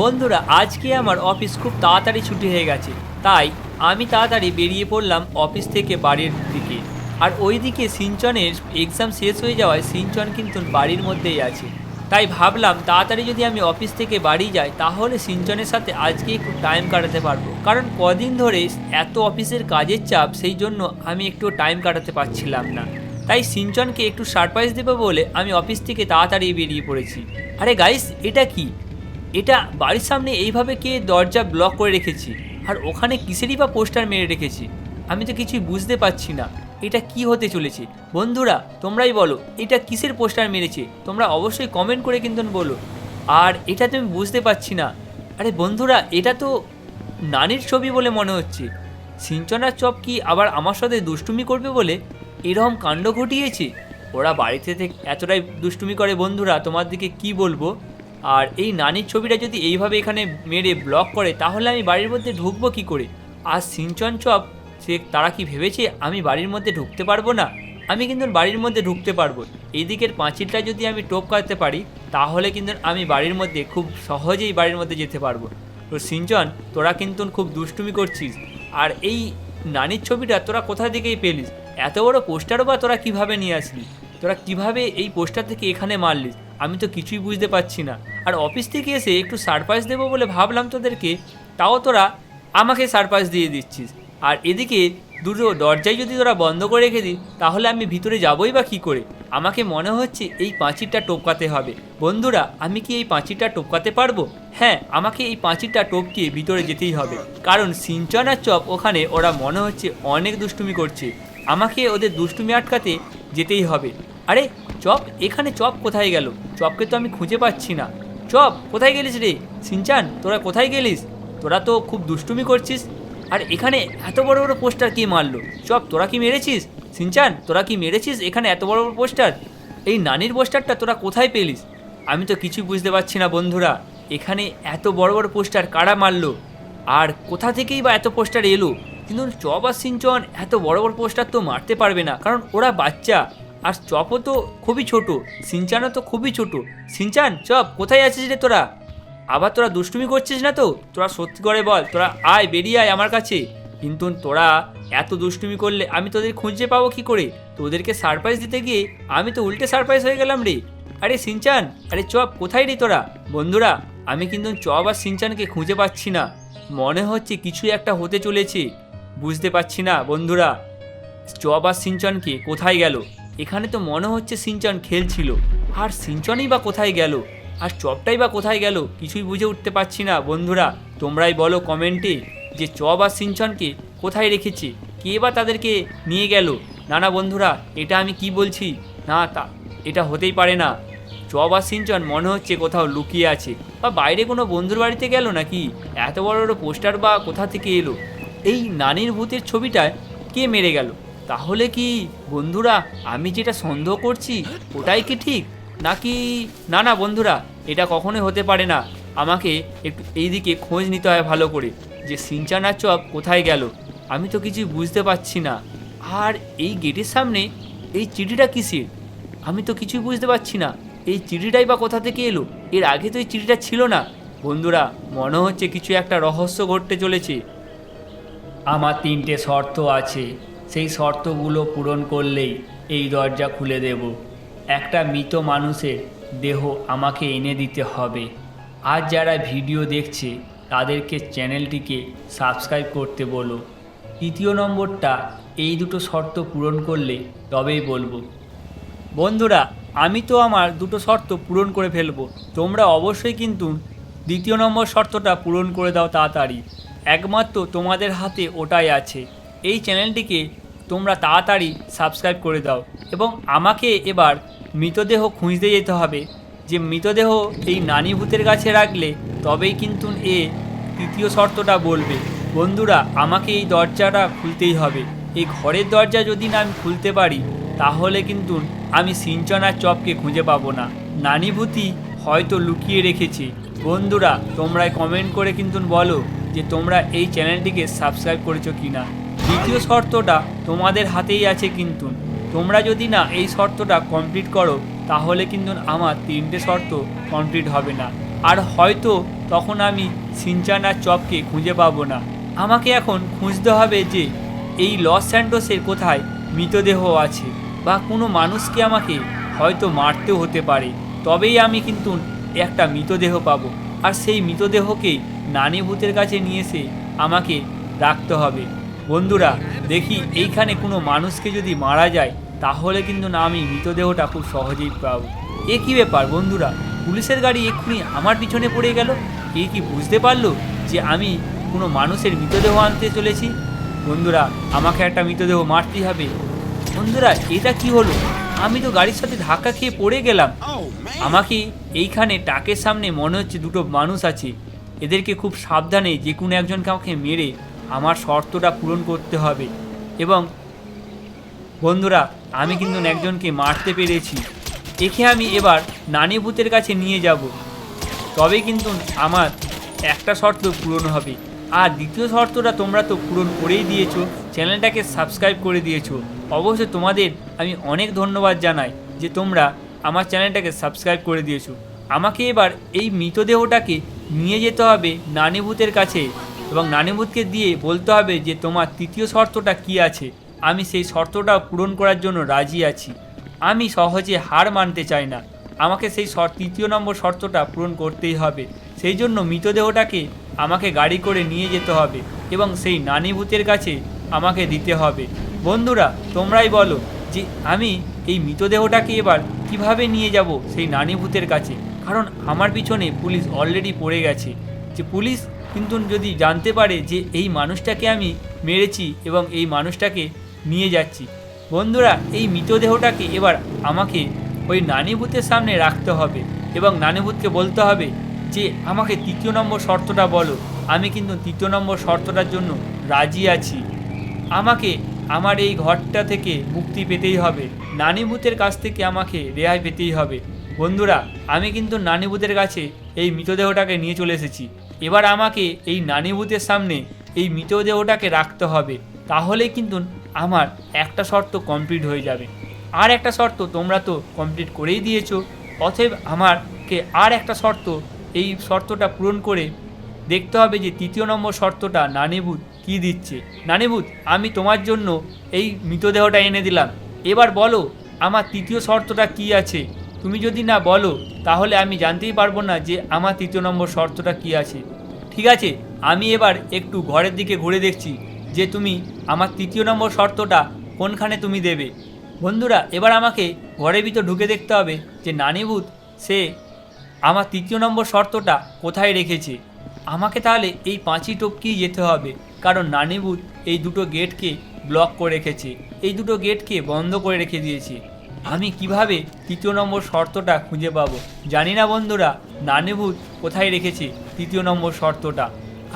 বন্ধুরা, আজকে আমার অফিস খুব তাড়াতাড়ি ছুটি হয়ে গেছে। তাই আমি তাড়াতাড়ি বেরিয়ে পড়লাম অফিস থেকে বাড়ির দিকে। আর ওইদিকে সিঞ্চনের এক্সাম শেষ হয়ে যাওয়ায় সিঞ্চন কিন্তু বাড়ির মধ্যেই আছে। তাই ভাবলাম তাড়াতাড়ি যদি আমি অফিস থেকে বাড়ি যাই, তাহলে সিঞ্চনের সাথে আজকে একটু টাইম কাটাতে পারব। কারণ কদিন ধরে এত অফিসের কাজের চাপ, সেই জন্য আমি একটু টাইম কাটাতে পারছিলাম না। তাই সিঞ্চনকে একটু সারপ্রাইজ দেবো বলে আমি অফিস থেকে তাড়াতাড়ি বেরিয়ে পড়েছি। আরে গাইস এটা কি? এটা বাড়ির সামনে এইভাবে কে দরজা ব্লক করে রেখেছি? আর ওখানে কিসেরই বা পোস্টার মেরে রেখেছি? আমি তো কিছুই বুঝতে পারছি না। এটা কি হতে চলেছে? বন্ধুরা, তোমরাই বলো, এটা কিসের পোস্টার মেরেছে? তোমরা অবশ্যই কমেন্ট করে কিন্তু বলো। আর এটা তো আমি বুঝতে পারছি না। আরে বন্ধুরা, এটা তো নানির ছবি বলে মনে হচ্ছে। সিঞ্চনার চপ কি আবার আমার সাথে দুষ্টুমি করবে বলে এরকম কাণ্ড ঘটিয়েছে? ওরা বাড়িতে থেকে এতটাই দুষ্টুমি করে বন্ধুরা, তোমার দিকে কি বলব? আর এই নানির ছবিটা যদি এইভাবে এখানে মেরে ব্লক করে, তাহলে আমি বাড়ির মধ্যে ঢুকবো কি করে? আর সিঞ্চন চপ, সে তারা কি ভেবেছে আমি বাড়ির মধ্যে ঢুকতে পারব না? আমি কিন্তু বাড়ির মধ্যে ঢুকতে পারব। এই দিকের পাঁচিলটা যদি আমি টোপ কাটতে পারি, তাহলে কিন্তু আমি বাড়ির মধ্যে খুব সহজেই বাড়ির মধ্যে যেতে পারব। তো সিঞ্চন তোরা কিন্তু খুব দুষ্টুমি করছিস। আর এই নানির ছবিটা তোরা কোথা থেকেই পেলিস? এত বড় পোস্টারও বা তোরা কীভাবে নিয়ে আসলি? তোরা কীভাবে এই পোস্টার থেকে এখানে মারলিস? আমি তো কিছুই বুঝতে পারছি না। আর অফিস থেকে এসে একটু সারপ্রাইজ দেবো বলে ভাবলাম তোদেরকে, তাও তোরা আমাকে সারপ্রাইজ দিয়ে দিচ্ছিস। আর এদিকে দুটো দরজাই যদি তোরা বন্ধ করে রেখে দিই তাহলে আমি ভিতরে যাবই বা কী করে? আমাকে মনে হচ্ছে এই পাঁচিরটা টোপকাতে হবে। বন্ধুরা, আমি কি এই পাঁচিরটা টোপকাতে পারব? হ্যাঁ আমাকে এই পাঁচিরটা টপকিয়ে ভিতরে যেতেই হবে। কারণ সিঞ্চন আর চপ ওখানে ওরা মনে হচ্ছে অনেক দুষ্টুমি করছে। আমাকে ওদের দুষ্টুমি আটকাতে যেতেই হবে। আরে, চপ, এখানে চপ কোথায় গেল? চপকে তো আমি খুঁজে পাচ্ছি না। চপ কোথায় গেলিস রে? সিনচান, তোরা কোথায় গেলিস? তোরা তো খুব দুষ্টুমি করছিস। আর এখানে এত বড় বড় পোস্টার কে মারলো? চপ, তোরা কি মেরেছিস? সিনচান, তোরা কি মেরেছিস এখানে এত বড় বড় পোস্টার? এই নানির পোস্টারটা তোরা কোথায় পেলিস? আমি তো কিছুই বুঝতে পারছি না বন্ধুরা। এখানে এত বড় বড় পোস্টার কারা মারলো? আর কোথা থেকেই বা এত পোস্টার এলো? কিন্তু চপ আর সিনচন, এত বড় বড় পোস্টার তো মারতে পারবে না, কারণ ওরা বাচ্চা। আর চপও তো খুবই ছোট, সিনচানও তো খুবই ছোট। সিনচান, চপ, কোথায় আছিস রে তোরা? আবার তোরা দুষ্টুমি করছিস না তো? তোরা সত্যি করে বল, তোরা আয়, বেরিয়ে আয় আমার কাছে। কিন্তু তোরা এত দুষ্টুমি করলে আমি তোদের খুঁজে পাবো কি করে? তোদেরকে সারপ্রাইজ দিতে গিয়ে আমি তো উল্টে সারপ্রাইজ হয়ে গেলাম রে। আরে সিনচান, আরে চপ, কোথায় রে তোরা? বন্ধুরা, আমি কিন্তু চপ আর সিনচানকে খুঁজে পাচ্ছি না। মনে হচ্ছে কিছু একটা হতে চলেছে। বুঝতে পারছি না, বন্ধুরা। চপ আর সিঞ্চনকে কোথায় গেল? এখানে তো মনে হচ্ছে সিঞ্চন খেলছিল। আর সিঞ্চনই বা কোথায় গেল? আর চপটাই বা কোথায় গেল? কিছুই বুঝে উঠতে পারছি না, বন্ধুরা। তোমরাই বলো কমেন্টে যে চপ আর সিঞ্চনকে কোথায় রেখেছে? কে বা তাদেরকে নিয়ে গেল? না না, বন্ধুরা, এটা আমি কি বলছি? না, তা, এটা হতেই পারে না। চপ আর সিঞ্চন মনে হচ্ছে কোথাও লুকিয়ে আছে। বা বাইরে কোনো বন্ধুর বাড়িতে গেল নাকি? এত বড় বড় পোস্টার বা কোথা থেকে এলো? এই নানির ভূতের ছবিটায় কে মেরে গেল? তাহলে কি, বন্ধুরা, আমি যেটা সন্দেহ করছি, ওটাই কি ঠিক? নাকি, না না, বন্ধুরা, এটা কখনোই হতে পারে না। আমাকে একটু এইদিকে খোঁজ নিতে হয় ভালো করে, যে সিনচানার চপ কোথায় গেল? আমি তো কিছু বুঝতে পারছি না। আর এই গেটের সামনে এই চিঠিটা কিসের? আমি তো কিছুই বুঝতে পারছি না। এই চিঠিটাই বা কোথা থেকে এলো? এর আগে তো এই চিঠিটা ছিল না। বন্ধুরা, মনে হচ্ছে কিছু একটা রহস্য ঘটতে চলেছে। আমার তিনটে শর্ত আছে। সেই শর্তগুলো পূরণ করলেই এই দরজা খুলে দেব। একটা মৃত মানুষের দেহ আমাকে এনে দিতে হবে। আজ যারা ভিডিও দেখছে, তাদেরকে চ্যানেলটিকে সাবস্ক্রাইব করতে বলো। তৃতীয় নম্বরটা, এই দুটো শর্ত পূরণ করলে তবেই বলব। বন্ধুরা, আমি তো আমার দুটো শর্ত পূরণ করে ফেলব। তোমরা অবশ্যই কিন্তু দ্বিতীয় নম্বর শর্তটা পূরণ করে দাও তাড়াতাড়ি। একমাত্র তোমাদের হাতে ওটাই আছে। এই চ্যানেলটিকে তোমরা তাড়াতাড়ি সাবস্ক্রাইব করে দাও এবং আমাকে এবার মৃতদেহ খুঁজতে যেতে হবে। যে মৃতদেহ এই নানি ভূতের কাছে রাখলে তবেই কিন্তু এ তৃতীয় শর্তটা বলবে। বন্ধুরা, আমাকে এই দরজাটা খুলতেই হবে। এই ঘরের দরজা যদি না আমি খুলতে পারি, তাহলে কিন্তু আমি সিঞ্চনার চপকে খুঁজে পাবো না। নানিভূতি হয়তো লুকিয়ে রেখেছে। বন্ধুরা তোমরা কমেন্ট করে কিন্তু বলো যে তোমরা এই চ্যানেলটিকে সাবস্ক্রাইব করেছ কি না দ্বিতীয় শর্তটা তোমাদের হাতেই আছে কিন্তু। তোমরা যদি না এই শর্তটা কমপ্লিট করো, তাহলে কিন্তু আমার তিনটে শর্ত কমপ্লিট হবে না। আর হয়তো তখন আমি সিনচান আর চপকে খুঁজে পাবো না। আমাকে এখন খুঁজতে হবে যে এই লস স্যান্টোসের কোথায় মৃতদেহ আছে বা কোনো মানুষকে আমাকে হয়তো মারতেও হতে পারে। তবেই আমি কিন্তু একটা মৃতদেহ পাবো। আর সেই মৃতদেহকেই নানি ভূতের কাছে নিয়ে এসে আমাকে রাখতে হবে। বন্ধুরা দেখি এইখানে কোনো মানুষকে যদি মারা যায় তাহলে কিন্তু না আমি মৃতদেহটা খুব সহজেই পাবো। এ কী ব্যাপার বন্ধুরা? পুলিশের গাড়ি এক্ষুনি আমার পিছনে পড়ে গেল? এ কি বুঝতে পারল যে আমি কোনো মানুষের মৃতদেহ আনতে চলেছি? বন্ধুরা আমাকে একটা মৃতদেহ মারতেই হবে। বন্ধুরা এটা কি হলো? আমি তো গাড়ির সাথে ধাক্কা খেয়ে পড়ে গেলাম। আমাকে এইখানে টাকের সামনে মনে হচ্ছে দুটো মানুষ আছে। এদেরকে খুব সাবধানে যে কোনো একজনকে আমাকে মেরে আমার শর্তটা পূরণ করতে হবে। এবং বন্ধুরা, আমি কিন্তু একজনকে মারতে পেরেছি। একে আমি এবার নানি ভূতের কাছে নিয়ে যাব। তবে কিন্তু আমার একটা শর্ত পূরণ হবে। আর দ্বিতীয় শর্তটা তোমরা তো পূরণ করেই দিয়েছ, চ্যানেলটাকে সাবস্ক্রাইব করে দিয়েছ। অবশ্যই তোমাদের আমি অনেক ধন্যবাদ জানাই যে তোমরা আমার চ্যানেলটাকে সাবস্ক্রাইব করে দিয়েছ। আমাকে এবার এই মৃতদেহটাকে নিয়ে যেতে হবে নানিভূতের কাছে। এবং নানিভূতকে দিয়ে বলতে হবে যে, তোমার তৃতীয় শর্তটা কি আছে? আমি সেই শর্তটা পূরণ করার জন্য রাজি আছি। আমি সহজে হার মানতে চাই না। আমাকে সেই তৃতীয় নম্বর শর্তটা পূরণ করতেই হবে। সেই জন্য মৃতদেহটাকে আমাকে গাড়ি করে নিয়ে যেতে হবে এবং সেই নানিভূতের কাছে আমাকে দিতে হবে। বন্ধুরা, তোমরাই বলো যে, আমি এই মৃতদেহটাকে এবার কীভাবে নিয়ে যাব সেই নানিভূতের কাছে? কারণ আমার পিছনে পুলিশ অলরেডি পড়ে গেছে। যে, পুলিশ কিন্তু যদি জানতে পারে যে এই মানুষটাকে আমি মেরেছি এবং এই মানুষটাকে নিয়ে যাচ্ছি, বন্ধুরা, এই মৃতদেহটাকে এবার আমাকে ওই নানিভূতের সামনে রাখতে হবে এবং নানিভূতকে বলতে হবে যে, আমাকে তৃতীয় নম্বর শর্তটা বলো। আমি কিন্তু তৃতীয় নম্বর শর্তটার জন্য রাজি আছি। আমাকে আমার এই ঘরটা থেকে মুক্তি পেতেই হবে। নানিভূতের কাছ থেকে আমাকে রেহাই পেতেই হবে। বন্ধুরা, আমি কিন্তু নানিভূতের কাছে এই মৃতদেহটাকে নিয়ে চলে এসেছি। এবার আমাকে এই নানিভূতের সামনে এই মৃতদেহটাকে রাখতে হবে, তাহলে কিন্তু আমার একটা শর্ত কমপ্লিট হয়ে যাবে। আর একটা শর্ত তোমরা তো কমপ্লিট করেই দিয়েছ, অতএব আমারকে আর একটা শর্ত, এই শর্তটা পূরণ করে দেখতে হবে যে তৃতীয় নম্বর শর্তটা নানিভূত কি দিচ্ছে। নানিভূত, আমি তোমার জন্য এই মৃতদেহটা এনে দিলাম। এবার বলো, আমার তৃতীয় শর্তটা কি আছে? তুমি যদি না বলো, তাহলে আমি জানতেই পারব না যে আমার তৃতীয় নম্বর শর্তটা কি আছে। ঠিক আছে, আমি এবার একটু ঘরের দিকে ঘুরে দেখছি যে তুমি আমার তৃতীয় নম্বর শর্তটা কোনখানে তুমি দেবে। বন্ধুরা, এবার আমাকে ঘরের ভিতর ঢুকে দেখতে হবে যে নানিভূত, সে আমার তৃতীয় নম্বর শর্তটা কোথায় রেখেছে। আমাকে তাহলে এই পাঁচই টপকেই যেতে হবে, কারণ নানিভূত এই দুটো গেটকে ব্লক করে রেখেছে, এই দুটো গেটকে বন্ধ করে রেখে দিয়েছে। আমি কীভাবে তৃতীয় নম্বর শর্তটা খুঁজে পাবো? জানি না বন্ধুরা, নানিভূত কোথায় রেখেছে তৃতীয় নম্বর শর্তটা?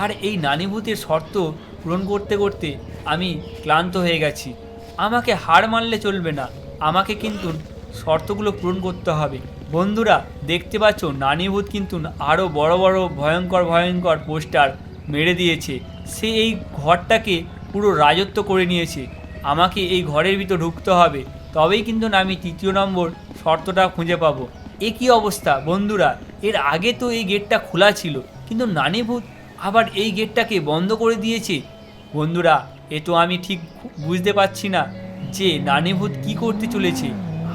আর এই নানিভূতের শর্ত পূরণ করতে করতে আমি ক্লান্ত হয়ে গেছি। আমাকে হার মানলে চলবে না, আমাকে কিন্তু শর্তগুলো পূরণ করতে হবে। বন্ধুরা, দেখতে পাচ্ছ, নানিভূত কিন্তু আরও বড় বড় ভয়ঙ্কর ভয়ঙ্কর পোস্টার মেরে দিয়েছে। সে এই ঘরটাকে পুরো রাজত্ব করে নিয়েছে। আমাকে এই ঘরের ভিতর ঢুকতে হবে। তবেই কিন্তু আমি তৃতীয় নম্বর শর্তটা খুঁজে পাবো। এ কী অবস্থা? বন্ধুরা, এর আগে তো এই গেটটা খোলা ছিল, কিন্তু নানিভূত আবার এই গেটটাকে বন্ধ করে দিয়েছে। বন্ধুরা, এ তো আমি ঠিক বুঝতে পারছি না যে নানিভূত কি করতে চলেছে।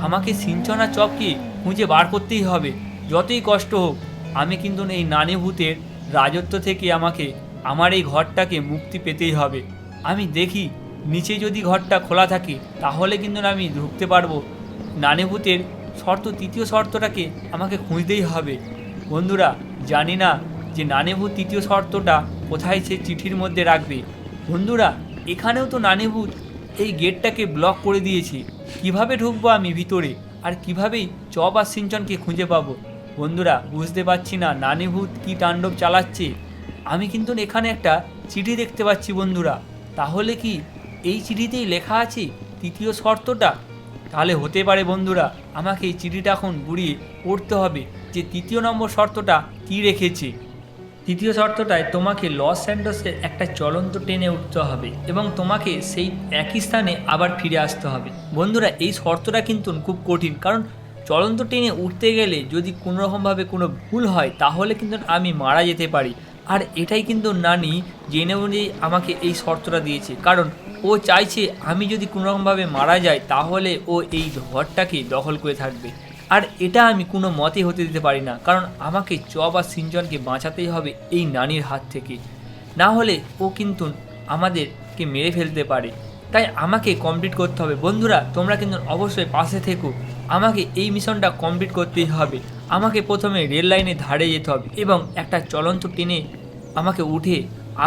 আমাকে সিঞ্চনা চপকে খুঁজে বার করতেই হবে, যতই কষ্ট হোক। আমি কিন্তু এই নানিভূতের রাজত্ব থেকে আমাকে, আমার এই ঘরটাকে মুক্তি পেতেই হবে। আমি দেখি নিচে যদি ঘরটা খোলা থাকে, তাহলে কিন্তু আমি ঢুকতে পারব। নানিভূতের শর্ত, তৃতীয় শর্তটাকে আমাকে খুঁজতেই হবে। বন্ধুরা, জানি না যে নানিভূত তৃতীয় শর্তটা কোথায় সে চিঠির মধ্যে রাখবে। বন্ধুরা, এখানেও তো নানিভূত এই গেটটাকে ব্লক করে দিয়েছে। কীভাবে ঢুকবো আমি ভিতরে? আর কিভাবেই চপ আর সিঞ্চনকে খুঁজে পাবো? বন্ধুরা, বুঝতে পারছি না নানিভূত কি তাণ্ডব চালাচ্ছে। আমি কিন্তু এখানে একটা চিঠি দেখতে পাচ্ছি, বন্ধুরা। তাহলে কি এই চিঠিতেই লেখা আছে তৃতীয় শর্তটা। তাহলে হতে পারে বন্ধুরা, আমাকে এই চিঠিটা এখন ঘুরিয়ে পড়তে হবে যে তৃতীয় নম্বর শর্তটা কি রেখেছে। তৃতীয় শর্তটায় তোমাকে লস অ্যান্ডোসের একটা চলন্ত ট্রেনে উঠতে হবে এবং তোমাকে সেই একই স্থানে আবার ফিরে আসতে হবে। বন্ধুরা, এই শর্তটা কিন্তু খুব কঠিন কারণ চলন্ত ট্রেনে উঠতে গেলে যদি কোনো রকমভাবে কোনো ভুল হয়, তাহলে কিন্তু আমি মারা যেতে পারি। আর এটাই কিন্তু নানি জেনে বুঝেই আমাকে এই শর্তটা দিয়েছে। কারণ ও চাইছে আমি যদি কোনোরকমভাবে মারা যাই, তাহলে ও এই ঘরটাকে দখল করে থাকবে। আর এটা আমি কোনো মতে হতে দিতে পারি না। কারণ আমাকে চব আর সিঞ্চনকে বাঁচাতেই হবে এই নানির হাত থেকে। না হলে ও কিন্তু আমাদেরকে মেরে ফেলতে পারে। তাই আমাকে কমপ্লিট করতে হবে। বন্ধুরা, তোমরা কিন্তু অবশ্যই পাশে থেকো। আমাকে এই মিশনটা কমপ্লিট করতেই হবে। আমাকে প্রথমে রেল লাইনে ধারে যেতে হবে এবং একটা চলন্ত ট্রেনে আমাকে উঠে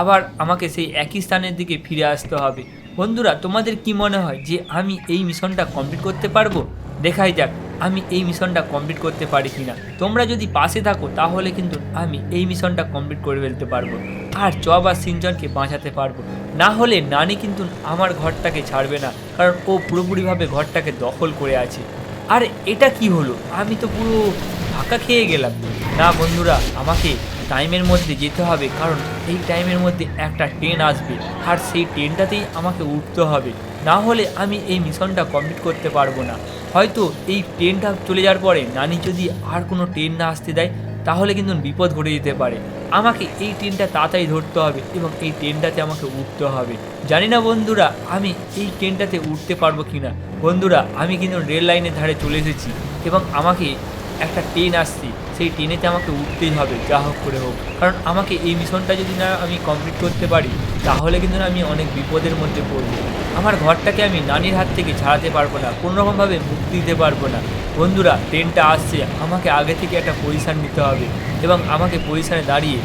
আবার আমাকে সেই একই স্থানের দিকে ফিরে আসতে হবে। বন্ধুরা, তোমাদের কি মনে হয় যে আমি এই মিশনটা কমপ্লিট করতে পারব? দেখাই যাক, আমি এই মিশনটা কমপ্লিট করতে পারি কি না তোমরা যদি পাশে থাকো, তাহলে কিন্তু আমি এই মিশনটা কমপ্লিট করে ফেলতে পারব আর চব আর সিনজনকে বাঁচাতে পারব। না হলে নানি কিন্তু আমার ঘরটাকে ছাড়বে না, কারণ ও পুরোপুরিভাবে ঘরটাকে দখল করে আছে। আর, এটা কি হলো? আমি তো পুরো ফাঁকা খেয়ে গেলাম। না বন্ধুরা, আমাকে টাইমের মধ্যে যেতে হবে, কারণ এই টাইমের মধ্যে একটা ট্রেন আসবে আর সেই ট্রেনটাতেই আমাকে উঠতে হবে। না হলে আমি এই মিশনটা কমপ্লিট করতে পারব না। হয়তো এই ট্রেনটা চলে যাওয়ার পরে নানি যদি আর কোনো ট্রেন না আসতে দেয়, তাহলে কিন্তু বিপদ ঘটে যেতে পারে। আমাকে এই ট্রেনটা তাড়াতাড়ি ধরতে হবে এবং এই ট্রেনটাতে আমাকে উঠতে হবে। জানি না বন্ধুরা, আমি এই ট্রেনটাতে উঠতে পারব কি না বন্ধুরা, আমি কিন্তু রেল লাইনের ধারে চলে এসেছি এবং আমাকে একটা ট্রেন আসছে, সেই ট্রেনেতে আমাকে উঠতেই হবে, যা হোক করে হোক। কারণ আমাকে এই মিশনটা যদি না আমি কমপ্লিট করতে পারি, তাহলে কিন্তু আমি অনেক বিপদের মধ্যে পড়ব। আমার ঘরটাকে আমি নানির হাত থেকে ছাড়াতে পারব না, কোনোরকমভাবে মুক্তি দিতে পারব না। বন্ধুরা ট্রেনটা আসছে, আমাকে আগে থেকে একটা পজিশান নিতে হবে এবং আমাকে পজিশানে দাঁড়িয়ে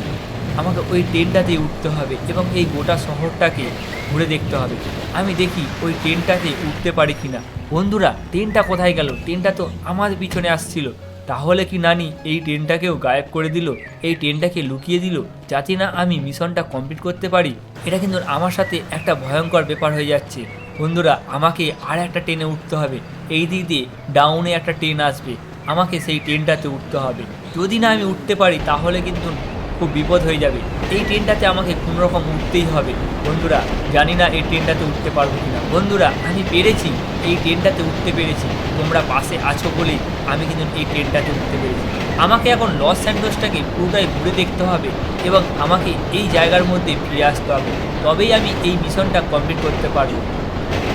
আমাকে ওই ট্রেনটাতেই উঠতে হবে এবং এই গোটা শহরটাকে ঘুরে দেখতে হবে। আমি দেখি ওই ট্রেনটাতে উঠতে পারি কিনা। বন্ধুরা ট্রেনটা কোথায় গেল? ট্রেনটা তো আমার পিছনে আসছিল। তাহলে কি নানি এই ট্রেনটাকেও গায়েব করে দিল? এই ট্রেনটাকে লুকিয়ে দিল? যাতে না আমি মিশনটা কমপ্লিট করতে পারি? এটা কিন্তু আমার সাথে একটা ভয়ঙ্কর ব্যাপার হয়ে যাচ্ছে। বন্ধুরা, আমাকে আর একটা ট্রেনে উঠতে হবে। এই দিক দিয়ে ডাউনে একটা ট্রেন আসবে। আমাকে সেই ট্রেনটাতে উঠতে হবে। যদি না আমি উঠতে পারি, তাহলে কিন্তু খুব বিপদ হয়ে যাবে। এই ট্রেনটাতে আমাকে কোনো রকম উঠতেই হবে। বন্ধুরা, জানি না এই ট্রেনটাতে উঠতে পারব কিনা। বন্ধুরা, আমি পেরেছি, এই ট্রেনটাতে উঠতে পেরেছি। তোমরা পাশে আছো বলেই আমি কিন্তু এই ট্রেনটাতে উঠতে পেরেছি। আমাকে এখন লস স্যান্ডোসটাকে পুরোটাই ঘুরে দেখতে হবে এবং আমাকে এই জায়গার মধ্যে ফিরে আসতে হবে। তবেই আমি এই মিশনটা কমপ্লিট করতে পারব।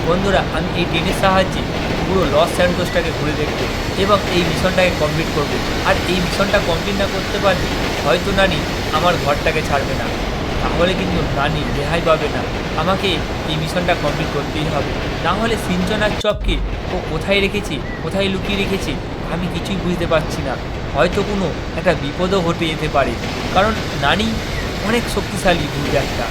বন্ধুরা, আমি এই ট্রেনের সাহায্যে পুরো লস স্যান্টোসটাকে ঘুরে দেখব এবং এই মিশনটাকে কমপ্লিট করব। আর এই মিশনটা কমপ্লিট না করতে পারলে হয়তো নানি আমার ঘরটাকে ছাড়বে না। তাহলে কিন্তু নানি রেহাই পাবে না। আমাকে এই মিশনটা কমপ্লিট করতেই হবে। না হলে সিঞ্চনার চপকে ও কোথায় রেখেছে, কোথায় লুকিয়ে রেখেছে, আমি কিছুই বুঝতে পারছি না। হয়তো কোনো একটা বিপদও ঘটে যেতে পারে। কারণ নানি অনেক শক্তিশালী ভূত একটা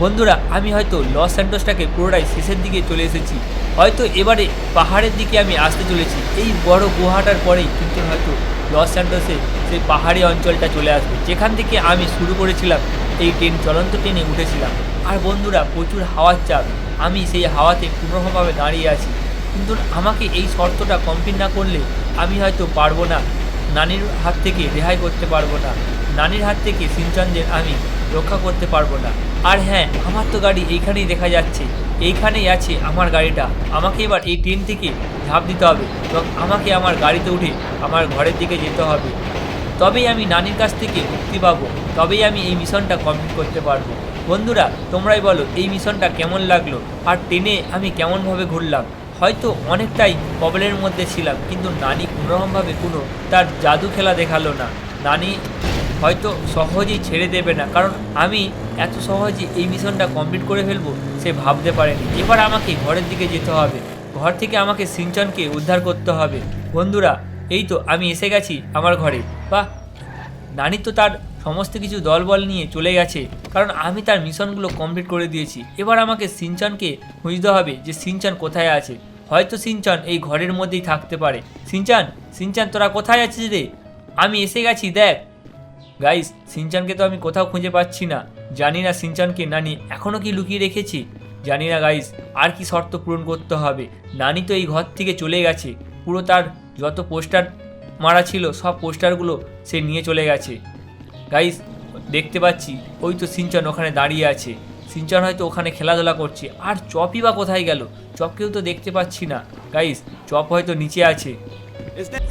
বন্ধুরা, আমি হয়তো লস স্যান্টোসটাকে পুরোটাই শেষের দিকে চলে এসেছি। হয়তো এবারে পাহাড়ের দিকে আমি আসতে চলেছি। এই বড় গুহাটার পরেই কিন্তু হয়তো লস স্যান্টোসে সেই পাহাড়ি অঞ্চলটা চলে আসবে। যেখান থেকে আমি শুরু করেছিলাম, এই ট্রেন, চলন্ত ট্রেনে উঠেছিলাম। আর বন্ধুরা, প্রচুর হাওয়ার চাপ। আমি সেই হাওয়াতে কোনোরকমভাবে দাঁড়িয়ে আছি। কিন্তু আমাকে এই শর্তটা কমপ্লিট না করলে আমি হয়তো পারব না। নানির হাত থেকে রেহাই করতে পারব না। নানির হাত থেকে সিনচন্দের আমি রক্ষা করতে পারব না। আর হ্যাঁ আমার তো গাড়ি এইখানেই দেখা যাচ্ছে। এইখানেই আছে আমার গাড়িটা। আমাকে এবার এই ট্রেন থেকে ঝাঁপ দিতে হবে এবং আমাকে আমার গাড়িতে উঠে আমার ঘরের দিকে যেতে হবে। তবেই আমি নানির কাছ থেকে মুক্তি পাবো। তবেই আমি এই মিশনটা কমপ্লিট করতে পারব। বন্ধুরা, তোমরাই বলো, এই মিশনটা কেমন লাগল? আর ট্রেনে আমি কেমনভাবে ঘুরলাম? হয়তো অনেকটাই প্রবলেমের মধ্যে ছিলাম, কিন্তু নানি কোনোরকমভাবে কোনো তার জাদু খেলা দেখাল না। নানি হয়তো সহজেই ছেড়ে দেবে না। কারণ আমি এত সহজে এই মিশনটা কমপ্লিট করে ফেলব সে ভাবতে পারেনি। এবার আমাকে ঘরের দিকে যেতে হবে। ঘর থেকে আমাকে সিঞ্চনকে উদ্ধার করতে হবে। বন্ধুরা, এই তো আমি এসে গেছি আমার ঘরে। বা নানি তো তার সমস্ত কিছু দলবল নিয়ে চলে গেছে। কারণ আমি তার মিশনগুলো কমপ্লিট করে দিয়েছি। এবার আমাকে সিনচানকে খুঁজতে হবে যে সিনচান কোথায় আছে। হয়তো সিনচান এই ঘরের মধ্যেই থাকতে পারে। সিনচান সিনচান তোরা কোথায় আছিস রে? আমি এসে গেছি, দেখ। গাইস সিনচানকে তো আমি কোথাও খুঁজে পাচ্ছি না। জানি না সিনচানকে নানি এখনও কি লুকিয়ে রেখেছি। জানি না গাইস আর কি শর্ত পূরণ করতে হবে। নানি তো এই ঘর থেকে চলে গেছে। পুরো তার যত পোস্টার মারা ছিল সব পোস্টারগুলো সে নিয়ে চলে গেছে। গাইস দেখতে পাচ্ছি ওই তো সিনচান ওখানে দাঁড়িয়ে আছে। সিনচান হয়তো ওখানে খেলাধুলা করছে। আর চপই বা কোথায় গেল? চপকেও তো দেখতে পাচ্ছি না। গাইস চপ হয়তো নিচে আছে।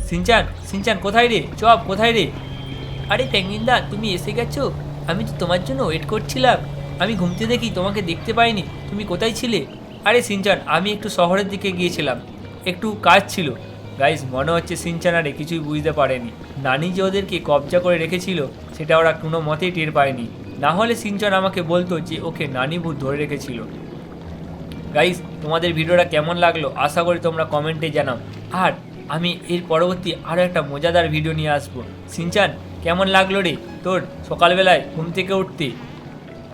সিনচান সিনচান কোথায় রে? চপ কোথায় রে? আরে প্যাঙ্গিনদা, তুমি এসে গেছো? আমি তো তোমার জন্য ওয়েট করছিলাম। আমি ঘুমতে দেখি তোমাকে দেখতে পাইনি। তুমি কোথায় ছিলে? আরে সিনচান, আমি একটু শহরের দিকে গিয়েছিলাম। একটু কাজ ছিল। গাইজ মনে হচ্ছে সিনচান আরে কিছুই বুঝতে পারেনি। নানি যে ওদেরকে কবজা করে রেখেছিল, সেটা ওরা কোনো মতেই টের পায়নি। না হলে সিনচান আমাকে বলতো যে ওকে নানি ভূত ধরে রেখেছিল। গাইস, তোমাদের ভিডিওটা কেমন লাগল আশা করি তোমরা কমেন্টে জানাও। আর আমি এর পরবর্তী আরও একটা মজাদার ভিডিও নিয়ে আসব। সিনচান কেমন লাগল রে? তোর সকালবেলায় ঘুম থেকে উঠতে।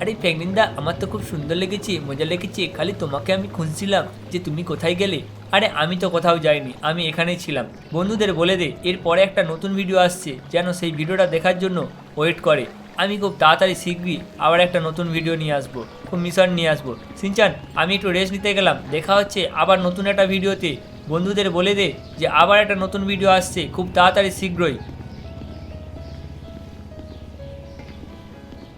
আরে প্রেগনিন্দা আমার তো খুব সুন্দর লেগেছে, মজা লেগেছে, খালি তোমাকে আমি খুঁজছিলাম যে তুমি কোথায় গেলে। আরে আমি তো কোথাও যাইনি, আমি এখানেই ছিলাম। বন্ধুদের বলে দে এরপরে একটা নতুন ভিডিও আসছে, যেন সেই ভিডিওটা দেখার জন্য ওয়েট করে। আমি খুব তাড়াতাড়ি শিখবি, আবার একটা নতুন ভিডিও নিয়ে আসব, খুব মিশন নিয়ে আসব। সিনচান, আমি একটু রেস্ট নিতে গেলাম, দেখা হচ্ছে আবার নতুন একটা ভিডিওতে বন্ধুদের বলে দে যে আবার একটা নতুন ভিডিও আসছে, খুব তাড়াতাড়ি শীঘ্রই।